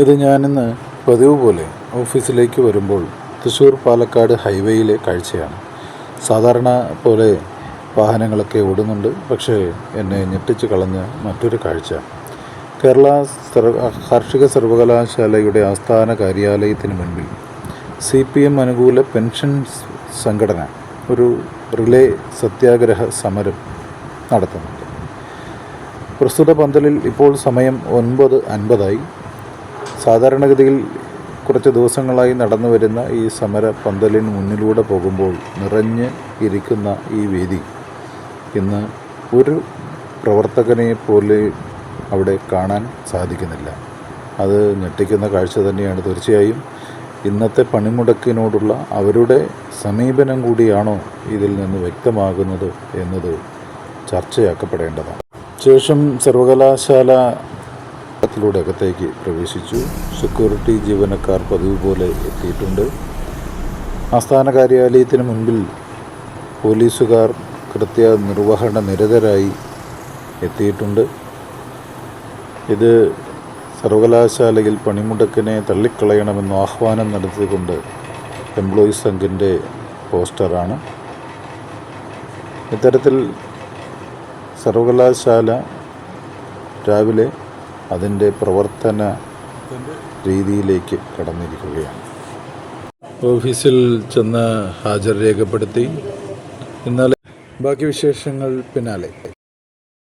ഇത് ഞാനിന്ന് പതിവ് പോലെ ഓഫീസിലേക്ക് വരുമ്പോൾ തൃശ്ശൂർ പാലക്കാട് ഹൈവേയിലെ കാഴ്ചയാണ്. സാധാരണ പോലെ വാഹനങ്ങളൊക്കെ ഓടുന്നുണ്ട്. പക്ഷേ എന്നെ ഞെട്ടിച്ച് കളഞ്ഞ മറ്റൊരു കാഴ്ച. കേരള കാർഷിക സർവകലാശാലയുടെ ആസ്ഥാന കാര്യാലയത്തിന് മുൻപിൽ സി പി എം അനുകൂല പെൻഷൻ സംഘടന ഒരു റിലേ സത്യാഗ്രഹ സമരം നടത്തുന്നുണ്ട്. പ്രസ്തുത പന്തലിൽ ഇപ്പോൾ സമയം ഒൻപത് അൻപതായി. സാധാരണഗതിയിൽ കുറച്ച് ദിവസങ്ങളായി നടന്നു വരുന്ന ഈ സമര പന്തലിന് മുന്നിലൂടെ പോകുമ്പോൾ നിറഞ്ഞ് ഇരിക്കുന്ന ഈ വേദി ഇന്ന് ഒരു പ്രവർത്തകനെ പോലെ അവിടെ കാണാൻ സാധിക്കുന്നില്ല. അത് ഞെട്ടിക്കുന്ന കാഴ്ച തന്നെയാണ് തീർച്ചയായും. ഇന്നത്തെ പണിമുടക്കിനോടുള്ള അവരുടെ സമീപനം കൂടിയാണോ ഇതിൽ നിന്ന് വ്യക്തമാകുന്നത് എന്നത് ചർച്ചയാക്കപ്പെടേണ്ടതാണ്. ശേഷം സർവകലാശാല ത്തിലൂടെ അകത്തേക്ക് പ്രവേശിച്ചു. സെക്യൂരിറ്റി ജീവനക്കാർ പതിവ് പോലെ എത്തിയിട്ടുണ്ട്. ആസ്ഥാന കാര്യാലയത്തിന് മുൻപിൽ പോലീസുകാർ കൃത്യ നിർവഹണ നിരതരായി എത്തിയിട്ടുണ്ട്. ഇത് സർവകലാശാലയിൽ പണിമുടക്കിനെ തള്ളിക്കളയണമെന്ന് ആഹ്വാനം നടത്തിക്കൊണ്ട് എംപ്ലോയീസ് സംഘിന്റെ പോസ്റ്ററാണ്. ഇത്തരത്തിൽ സർവകലാശാല രാവിലെ അതിന്റെ പ്രവർത്തന രീതിയിലേക്ക് കടന്നിരിക്കുകയാണ്. ഓഫീസിൽ ചെന്ന് ഹാജർ രേഖപ്പെടുത്തി. ഇന്നലെ ബാക്കി വിശേഷങ്ങൾ പിന്നാലെ.